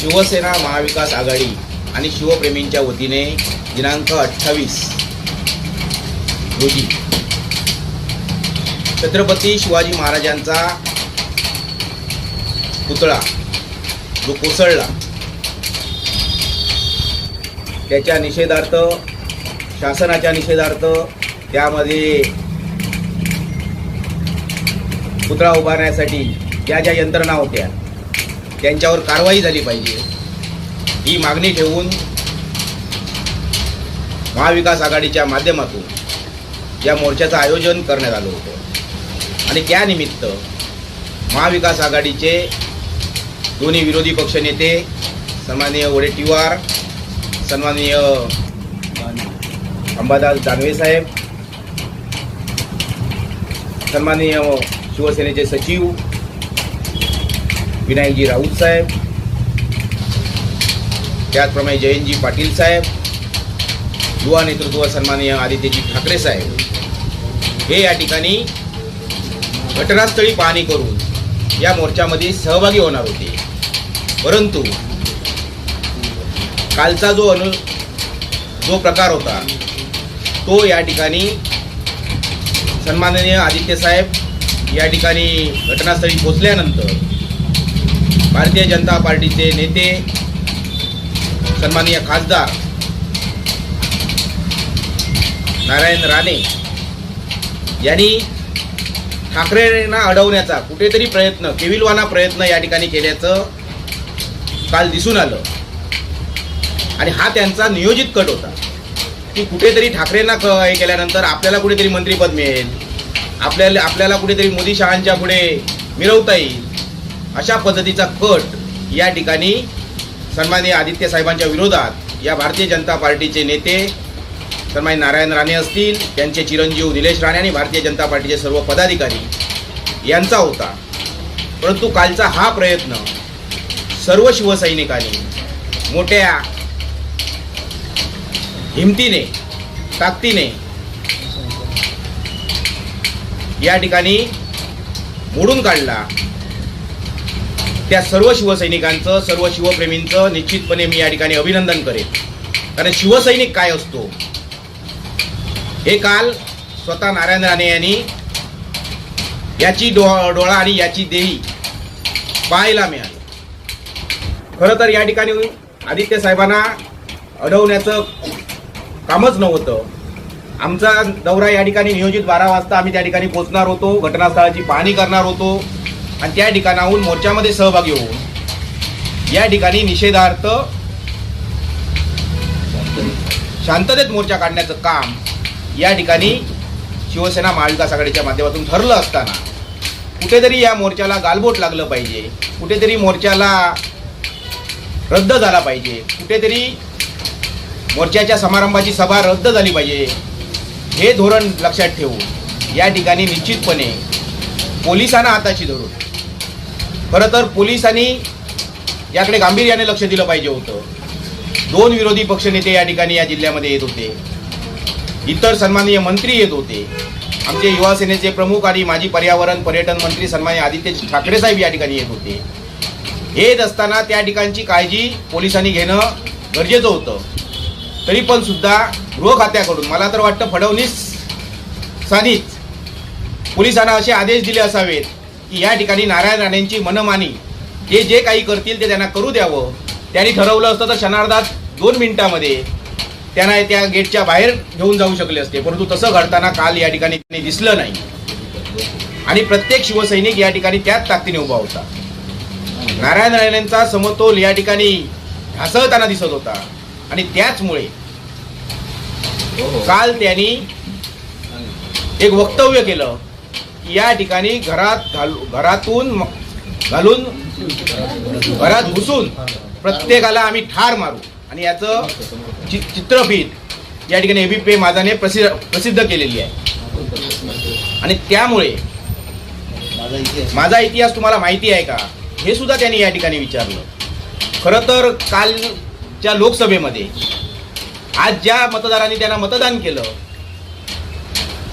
शिवसेना महाविकास आघाडी आणि शिवप्रेमींच्या वतीने दिनांक अठ्ठावीस रोजी छत्रपती शिवाजी महाराजांचा पुतळा जो कोसळला त्याच्या निषेधार्थ शासनाच्या निषेधार्थ त्यामध्ये पुतळा उभारण्यासाठी ज्या ज्या यंत्रणा होत्या त्यांच्यावर कारवाई झाली पाहिजे. ही मागणी ठेवून महाविकास आघाडीच्या माध्यमातून या मोर्चाचं आयोजन करण्यात आलं होतं. आणि त्यानिमित्त महाविकास आघाडीचे दोन्ही विरोधी पक्षनेते सन्माननीय वडेट्टीवार सन्माननीय अंबादास दानवे साहेब सन्माननीय शिवसेनेचे सचिव विनायकजी राऊत साहेब. त्याचप्रमाणे जयंतजी पाटील साहेब. युवा नेतृत्व सन्माननीय आदित्यजी ठाकरे साहेब. हे या ठिकाणी घटनास्थळी पाहणी करून या मोर्चामध्ये सहभागी होणार होते. परंतु कालचा जो अनु जो प्रकार होता तो या ठिकाणी सन्माननीय आदित्य साहेब या ठिकाणी घटनास्थळी पोचल्यानंतर भारतीय जनता पार्टीचे नेते सन्माननीय खासदार नारायण राणे यांनी ठाकरेंना अडवण्याचा कुठेतरी प्रयत्न केविलवाना प्रयत्न या ठिकाणी केल्याचं काल दिसून आलं. आणि हा त्यांचा नियोजित कट होता. की कुठेतरी ठाकरेंना हे केल्यानंतर आपल्याला कुठेतरी मंत्रीपद मिळेल. आपल्याला आपल्याला कुठेतरी मोदी शहांच्या पुढे मिरवता येईल. अशा पद्धतीचा कट या ठिकाणी सन्माननीय आदित्य साहेबांच्या विरोधात या भारतीय जनता पार्टीचे नेते सन्मान्य नारायण राणे असतील त्यांचे चिरंजीव निलेश राणे आणि भारतीय जनता पार्टीचे सर्व पदाधिकारी यांचा होता. परंतु कालचा हा प्रयत्न सर्व शिवसैनिकांनी मोठ्या हिमतीने ताकदीने या ठिकाणी मोडून काढला. त्या सर्व शिवसैनिकांचं सर्व शिवप्रेमींचं निश्चितपणे मी या ठिकाणी अभिनंदन करेन. कारण शिवसैनिक काय असतो? हे काल स्वतः नारायण राणे यांनी याची डो डोळा आणि याची देही पाहायला मिळाली. खरं तर या ठिकाणी आदित्य साहेबांना अडवण्याचं कामच नव्हतं. आमचा दौरा या ठिकाणी नियोजित बारा वाजता आम्ही त्या ठिकाणी पोहोचणार होतो घटनास्थळाची पाहणी करणार होतो. आणि त्या ठिकाणाहून मोर्चामध्ये सहभागी होऊन या ठिकाणी निषेधार्थ शांततेत मोर्चा काढण्याचं काम या ठिकाणी शिवसेना महाविकास आघाडीच्या माध्यमातून ठरलं असताना कुठेतरी या मोर्चाला गालबोट लागलं पाहिजे कुठेतरी मोर्चाला रद्द झाला पाहिजे कुठेतरी मोर्चाच्या समारंभाची सभा रद्द झाली पाहिजे हे धोरण लक्षात ठेवून या ठिकाणी निश्चितपणे पोलिसांना हाताची धरून खरं तर पोलिसांनी याकडे गांभीर्याने लक्ष दिलं पाहिजे होतं. दोन विरोधी पक्षनेते या ठिकाणी या जिल्ह्यामध्ये येत होते. इतर सन्माननीय मंत्री येत होते. आमचे युवा सेनेचे प्रमुख आणि माजी पर्यावरण पर्यटन मंत्री सन्मान्य आदित्य ठाकरे साहेब या ठिकाणी येत होते. येत असताना त्या ठिकाणची काळजी पोलिसांनी घेणं गरजेचं होतं. तरी पण सुद्धा गृह खात्याकडून मला तर वाटतं फडणवीस सानीच पोलिसांना असे आदेश दिले असावेत की या ठिकाणी नारायण राणेंची मनमानी ते जे काही करतील ते त्यांना करू द्यावं. त्यांनी ठरवलं असतं तर क्षणार्धात दोन मिनिटामध्ये त्यांना त्या गेटच्या बाहेर घेऊन जाऊ शकले असते. परंतु तसं घडताना काल या ठिकाणी दिसलं नाही. आणि प्रत्येक शिवसैनिक या ठिकाणी त्याच ताकदीने उभा होता. नारायण राणेंचा समतोल या ठिकाणी ढासळताना दिसत होता. आणि त्याचमुळे काल त्यांनी एक वक्तव्य केलं. या ठिकाणी घरात घालू घरातून घालून घरात घुसून प्रत्येकाला आम्ही ठार मारू. आणि याचं चि चित्रफित या ठिकाणी एबीपी माझाने प्रसिद्ध प्रसिद्ध केलेली आहे. आणि त्यामुळे माझा इतिहास तुम्हाला माहिती आहे का? हे सुद्धा त्यांनी या ठिकाणी विचारलं. खरं तर कालच्या लोकसभेमध्ये आज ज्या मतदारांनी त्यांना मतदान केलं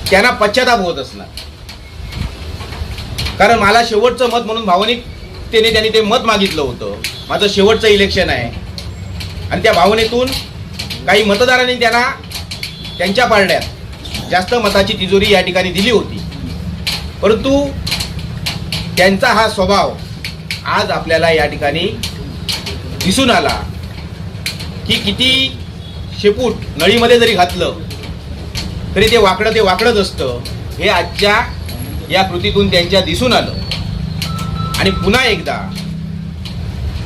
त्यांना पश्चाताप होत असणार. कारण मला शेवटचं मत म्हणून भावनिकतेने त्यांनी ते मत मागितलं होतं. माझं शेवटचं इलेक्शन आहे. आणि त्या भावनेतून काही मतदारांनी त्यांना त्यांच्या पारड्यात जास्त मताची तिजोरी या ठिकाणी दिली होती. परंतु त्यांचा हा स्वभाव आज आपल्याला या ठिकाणी दिसून आला की किती शेपूट नळीमध्ये जरी घातलं तरी ते वाकडं ते वाकडंच असतं. हे आजच्या या कृतीतून त्यांच्या दिसून आलं. आणि पुन्हा एकदा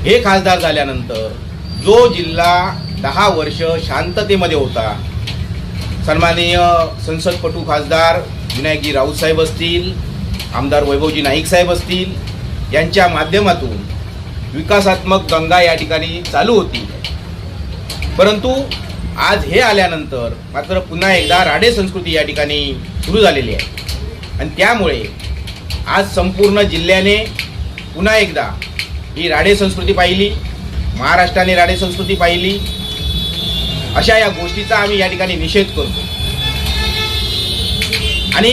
हे खासदार झाल्यानंतर जो जिल्हा दहा वर्ष शांततेमध्ये होता सन्माननीय संसदपटू खासदार विनायकजी राऊत साहेब असतील आमदार वैभवजी नाईक साहेब असतील यांच्या माध्यमातून विकासात्मक गंगा या ठिकाणी चालू होती. परंतु आज हे आल्यानंतर मात्र पुन्हा एकदा राडे संस्कृती या ठिकाणी सुरू झालेली आहे. आणि त्यामुळे आज संपूर्ण जिल्ह्याने पुन्हा एकदा ही राडे संस्कृती पाहिली महाराष्ट्राने राडे संस्कृती पाहिली. अशा या गोष्टीचा आम्ही या ठिकाणी निषेध करतो. आणि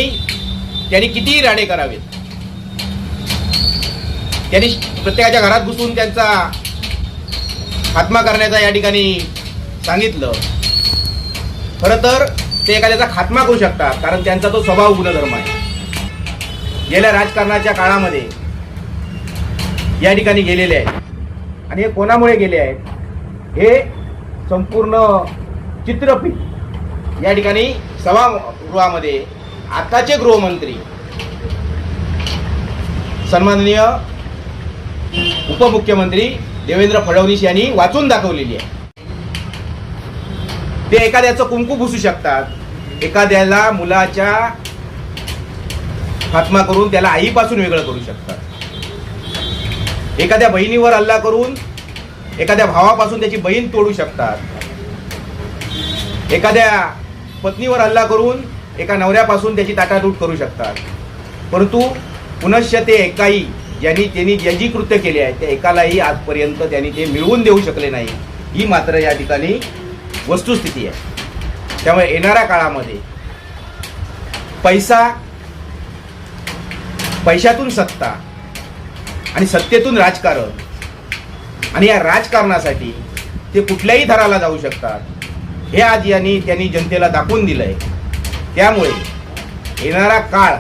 त्यांनी कितीही राडे करावेत. त्यांनी प्रत्येकाच्या घरात घुसून त्यांचा खात्मा करण्याचा या ठिकाणी सांगितलं. खरं तर ते एखाद्याचा खात्मा करू शकतात कारण त्यांचा तो स्वभाव गुणधर्म आहे. गेल्या राजकारणाच्या काळामध्ये या ठिकाणी गेलेले आहेत. आणि हे कोणामुळे गेले आहेत? हे संपूर्ण चित्रपट या ठिकाणी सभागृहामध्ये आताचे गृहमंत्री सन्माननीय उपमुख्यमंत्री देवेंद्र फडणवीस यांनी वाचून दाखवलेली आहे. ते एखाद्याचं कुंकू भुसू शकतात. एखाद्याला मुलाच्या खात्मा करून त्याला आईपासून वेगळं करू शकतात. एखाद्या बहिणीवर हल्ला करून एखाद्या भावापासून त्याची बहीण तोडू शकतात. एखाद्या पत्नीवर हल्ला करून एका नवऱ्यापासून त्याची ताटातूट करू शकतात. परंतु पुनश्च ते एकाही ज्यांनी त्यांनी जी कृत्य केली आहे त्या एकालाही आजपर्यंत त्यांनी ते मिळवून देऊ शकले नाही. ही मात्र या ठिकाणी वस्तुस्थिती आहे. त्यामुळे येणाऱ्या काळामध्ये पैसा पैशातून सत्ता आणि सत्तेतून राजकारण. आणि या राजकारणासाठी ते कुठल्याही थराला जाऊ शकतात. हे आज यांनी त्यांनी जनतेला दाखवून दिलंय. त्यामुळे येणारा काळ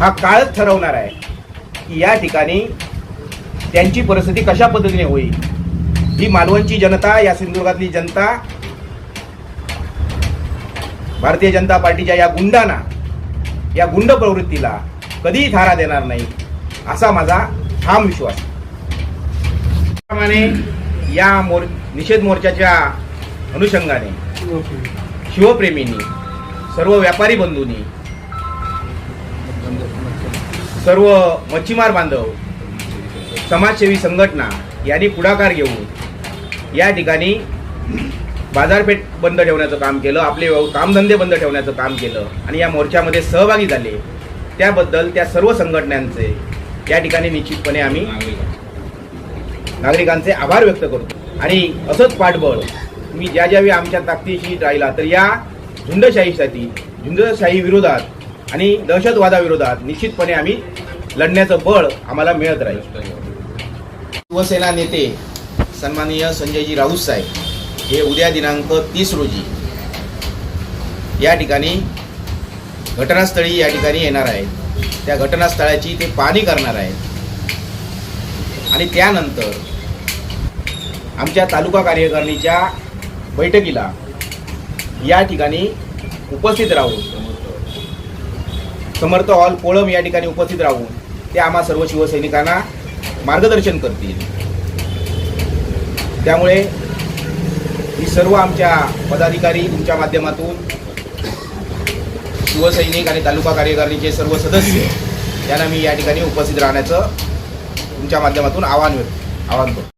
हा काळच ठरवणार आहे की या ठिकाणी त्यांची परिस्थिती कशा पद्धतीने होईल. ही मालवणची जनता या सिंधुदुर्गातली जनता भारतीय जनता पार्टीच्या या गुंडांना या गुंड प्रवृत्तीला कधीही थारा देणार नाही असा माझा ठाम विश्वास. त्याप्रमाणे या मोर निषेध मोर्चाच्या अनुषंगाने शिवप्रेमींनी सर्व व्यापारी बंधूंनी सर्व मच्छीमार बांधव समाजसेवी संघटना यांनी पुढाकार घेऊन या ठिकाणी बाजारपेठ बंद ठेवण्याचं काम केलं आपले कामधंदे बंद ठेवण्याचं काम केलं आणि या मोर्चामध्ये सहभागी झाले. त्याबद्दल त्या सर्व संघटनांचे या ठिकाणी निश्चितपणे आम्ही नागरिकांचे आभार व्यक्त करतो. आणि असंच पाठबळ तुम्ही ज्या ज्यावेळी आमच्या ताकदीशी राहिला तर या झुंडशाहीसाठी झुंडशाही विरोधात आणि दहशतवादाविरोधात निश्चितपणे आम्ही लढण्याचं बळ आम्हाला मिळत राहील. शिवसेना नेते सन्माननीय संजयजी राऊत साहेब हे उद्या दिनांक तीस रोजी या ठिकाणी घटनास्थळी या ठिकाणी येणार आहेत. त्या घटनास्थळाची ते पाहणी करणार आहेत. आणि त्यानंतर आमच्या तालुका कार्यकारिणीच्या बैठकीला या ठिकाणी उपस्थित राहून समर्थ हॉल कोळम या ठिकाणी उपस्थित राहून ते आम्हा सर्व शिवसैनिकांना मार्गदर्शन करतील. त्यामुळे ही सर्व आमच्या पदाधिकारी तुमच्या माध्यमातून शिवसैनिक आणि तालुका कार्यकारिणीचे सर्व सदस्य यांना मी या ठिकाणी उपस्थित राहण्याचं तुमच्या माध्यमातून आवाहन आवाहन करतो.